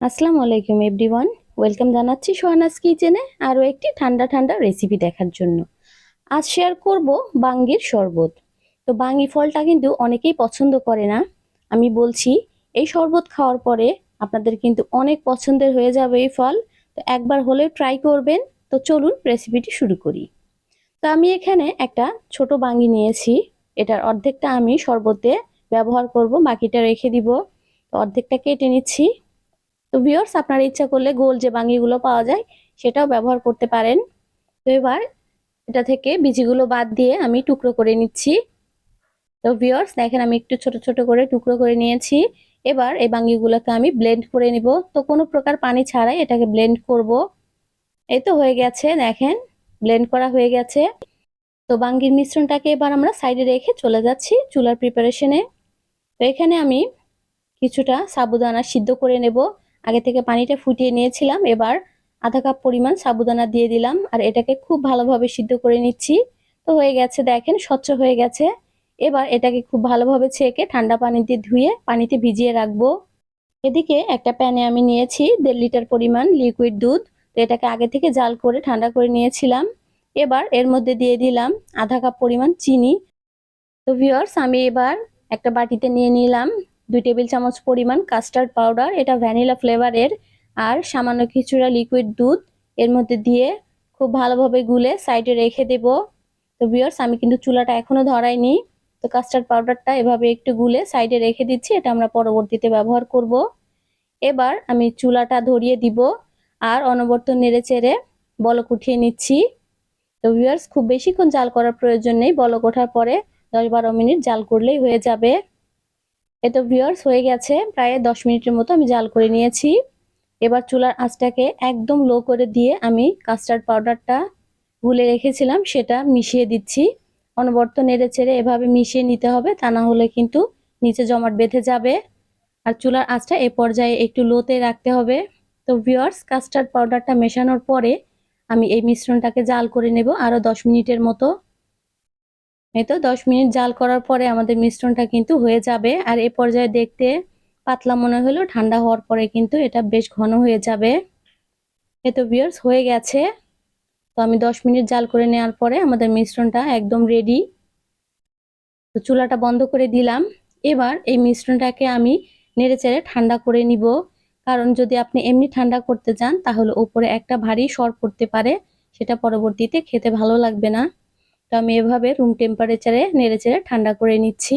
আসসালামু আলাইকুম everyone welcome জানাচ্ছি সোহানাস কিচেনে আরও একটি ঠান্ডা ঠান্ডা রেসিপি দেখার জন্য। আজ শেয়ার করব বাঙ্গির শরবত। তো বাঙ্গি ফলটা কিন্তু অনেকেই পছন্দ করে না। আমি বলছি, এই শরবত খাওয়ার পরে আপনাদের কিন্তু অনেক পছন্দের হয়ে যাবে এই ফল। তো একবার হলেও ট্রাই করবেন। তো চলুন রেসিপিটি শুরু করি। তো আমি এখানে একটা ছোট বাঙ্গি নিয়েছি। এটার অর্ধেকটা আমি শরবতে ব্যবহার করব, বাকিটা রেখে দিব। তো অর্ধেকটা কেটে নিচ্ছি। তো ভিওর্স আপনার ইচ্ছা করলে গোল যে বাঙিগুলো পাওয়া যায়, সেটাও ব্যবহার করতে পারেন। তো এবার এটা থেকে বিচিগুলো বাদ দিয়ে আমি টুকরো করে নিচ্ছি। তো ভিওর্স দেখেন আমি একটু ছোট ছোট করে টুকরো করে নিয়েছি। এবার এই বাঙ্গিগুলোকে আমি ব্লেন্ড করে নিব। তো কোনো প্রকার পানি ছাড়াই এটাকে ব্লেন্ড করব। এই তো হয়ে গেছে, দেখেন ব্লেন্ড করা হয়ে গেছে। তো বাঙ্গির মিশ্রণটাকে এবার আমরা সাইডে রেখে চলে যাচ্ছি চুলার প্রিপারেশনে তো এখানে আমি কিছুটা সাবুদানা সিদ্ধ করে নেব। আগে থেকে পানিটা ফুটিয়ে নিয়েছিলাম। এবার আধা কাপ পরিমাণ সাবুদানা দিয়ে দিলাম আর এটাকে খুব ভালোভাবে সিদ্ধ করে নিচ্ছি। তো হয়ে গেছে, দেখেন, স্বচ্ছ হয়ে গেছে। এবার এটাকে খুব ভালোভাবে ছেঁকে ঠান্ডা পানিতে ধুয়ে পানিতে ভিজিয়ে রাখব। এদিকে একটা প্যানে আমি নিয়েছি দেড় লিটার পরিমাণ লিকুইড দুধ। তো এটাকে আগে থেকে জাল করে ঠান্ডা করে নিয়েছিলাম। এবার এর মধ্যে দিয়ে দিলাম আধা কাপ পরিমাণ চিনি। তো ভিওর্স আমি এবার একটা বাটিতে নিয়ে নিলাম। দুই টেবিল চামচ পরিমাণ কাস্টার্ড পাউডার এটা ভ্যানিলা ফ্লেভারের আর সামান্য কিছুটা লিকুইড দুধ, এর মধ্যে দিয়ে খুব ভালোভাবে গুলে সাইডে রেখে দেব। তো ভিওর্স আমি কিন্তু চুলাটা এখনও ধরাইনি, তো কাস্টার্ড পাউডারটা এভাবে একটু গুলে সাইডে রেখে দিচ্ছি, এটা আমরা পরবর্তীতে ব্যবহার করব। এবার আমি চুলাটা ধরিয়ে দিব, আর অনবর্ত নেড়ে চেড়ে বলক উঠিয়ে নিচ্ছি। তো ভিউয়ার্স খুব বেশিক্ষণ জাল করার প্রয়োজন নেই, বলক ওঠার পরে দশ বারো মিনিট জাল করলেই হয়ে যাবে। এ তো ভিউয়ার্স হয়ে গেছে, প্রায় দশ মিনিটের মতো আমি জাল করে নিয়েছি। এবার চুলার আঁচটাকে একদম লো করে দিয়ে আমি কাস্টার্ড পাউডারটা গুলে রেখেছিলাম, সেটা মিশিয়ে দিচ্ছি। অনবর্ত নেড়ে চেড়ে এভাবে মিশিয়ে নিতে হবে, তা না হলে কিন্তু নিচে জমাট বেঁধে যাবে। আর চুলার আঁচটা এ পর্যায়ে একটু লোতে রাখতে হবে। তো ভিওয়ার্স কাস্টার্ড পাউডারটা মেশানোর পরে আমি এই মিশ্রণটাকে জাল করে নেব আরও দশ মিনিটের মতো। এই তো দশ মিনিট জাল করার পরে আমাদের মিশ্রণটা কিন্তু হয়ে যাবে। আর এ পর্যায়ে দেখতে পাতলা মনে হলেও ঠান্ডা হওয়ার পরে কিন্তু এটা বেশ ঘন হয়ে যাবে। এ তো ভিওর্স হয়ে গেছে। তো আমি দশ মিনিট জাল করে নেওয়ার পরে আমাদের মিশ্রণটা একদম রেডি তো চুলাটা বন্ধ করে দিলাম। এবার এই মিশ্রণটাকে আমি নেড়ে চেড়ে ঠান্ডা করে নিব। কারণ যদি আপনি এমনি ঠান্ডা করতে চান, তাহলে উপরে একটা ভারী সর পড়তে পারে। সেটা পরবর্তীতে খেতে ভালো লাগবে না। তো আমি এভাবে রুম টেম্পারেচারে নেড়ে চেড়ে ঠান্ডা করে নিচ্ছি।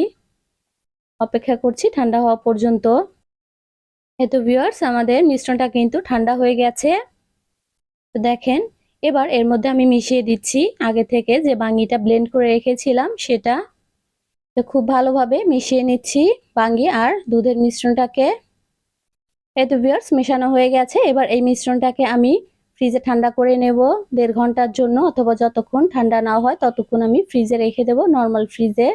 অপেক্ষা করছি ঠান্ডা হওয়া পর্যন্ত। এতো ভিউয়ার্স আমাদের মিশ্রণটা কিন্তু ঠান্ডা হয়ে গেছে। তো দেখেন, এবার এর মধ্যে আমি মিশিয়ে দিচ্ছি। আগে থেকে যে বাঙ্গিটা ব্লেন্ড করে রেখেছিলাম সেটা। তো খুব ভালোভাবে মিশিয়ে নিচ্ছি বাঙ্গি আর দুধের মিশ্রণটাকে। এই তো ভিউয়ার্স মেশানো হয়ে গেছে। এবার এই মিশ্রণটাকে আমি ফ্রিজে ঠান্ডা করে নেব দেড় ঘণ্টার জন্য, অথবা যতক্ষণ ঠান্ডা না হয় ততক্ষণ আমি ফ্রিজে রেখে দেব নর্মাল ফ্রিজে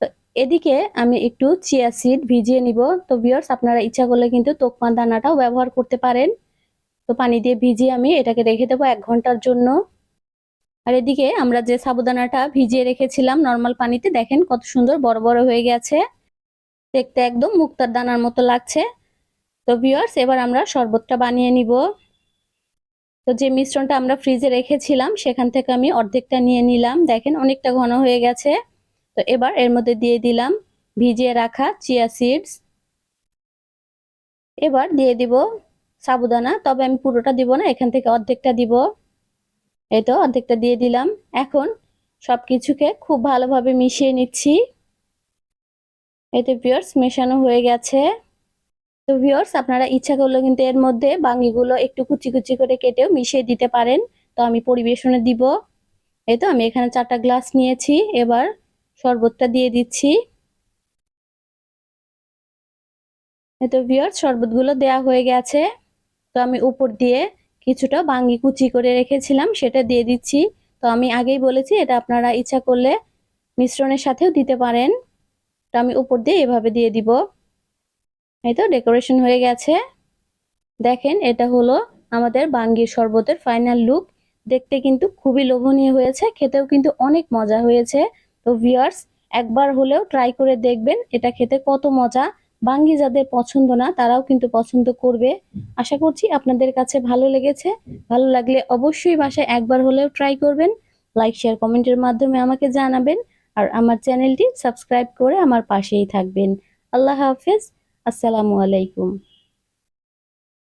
তো এদিকে আমি একটু চিয়া সিড ভিজিয়ে নিব। তো ভিউয়ার্স আপনারা ইচ্ছা করলে কিন্তু তোকমা দানাটাও ব্যবহার করতে পারেন। তো পানি দিয়ে ভিজিয়ে আমি এটাকে রেখে দেবো এক ঘণ্টার জন্য। আর এদিকে আমরা যে সাবুদানাটা ভিজিয়ে রেখেছিলাম নর্মাল পানিতে, দেখেন কত সুন্দর বড় বড় হয়ে গেছে। দেখতে একদম মুক্তার দানার মতো লাগছে। তো ভিউয়ার্স এবার আমরা শরবতটা বানিয়ে নিব। তো যে মিশ্রণটা আমরা ফ্রিজে রেখেছিলাম, সেখান থেকে আমি অর্ধেকটা নিয়ে নিলাম। দেখেন অনেকটা ঘন হয়ে গেছে। তো এবার এর মধ্যে দিয়ে দিলাম ভিজিয়ে রাখা চিয়া সিডস। এবার দিয়ে দিব সাবুদানা, তবে আমি পুরোটা দিব না, এখান থেকে অর্ধেকটা দিব। এই তো, অর্ধেকটা দিয়ে দিলাম। এখন সব কিছুকে খুব ভালোভাবে মিশিয়ে নিচ্ছি। এতে পিওর্স মেশানো হয়ে গেছে। তো ভিওর্স আপনারা ইচ্ছা করলে কিন্তু এর মধ্যে বাঙ্গিগুলো একটু কুচি কুচি করে কেটেও মিশিয়ে দিতে পারেন। তো আমি পরিবেশনে দিব। এই তো আমি এখানে চারটা গ্লাস নিয়েছি। এবার শরবতটা দিয়ে দিচ্ছি। এই তো ভিওর্স শরবতগুলো দেয়া হয়ে গেছে। তো আমি উপর দিয়ে কিছুটা বাঙ্গি কুচি করে রেখেছিলাম, সেটা দিয়ে দিচ্ছি। তো আমি আগেই বলেছি, এটা আপনারা ইচ্ছা করলে মিশ্রণের সাথেও দিতে পারেন। তো আমি উপর দিয়ে এভাবে দিয়ে দিব। এই তো ডেকোরেশন হয়ে গেছে। দেখেন, এটা হলো আমাদের বাঙ্গির শরবতের ফাইনাল লুক দেখতে কিন্তু খুবই লোভনীয় হয়েছে, খেতেও কিন্তু অনেক মজা হয়েছে। তো ভিয়ার্স একবার হলেও ট্রাই করে দেখবেন, এটা খেতে কত মজা। বাঙ্গি যাদের পছন্দ না, তারাও কিন্তু পছন্দ করবে। আশা করছি আপনাদের কাছে ভালো লেগেছে। ভালো লাগলে অবশ্যই বাসায় একবার হলেও ট্রাই করবেন। লাইক শেয়ার কমেন্টের মাধ্যমে আমাকে জানাবেন। আর আমার চ্যানেলটি সাবস্ক্রাইব করে আমার পাশেই থাকবেন। আল্লাহ হাফেজ। আসসালামু আলাইকুম।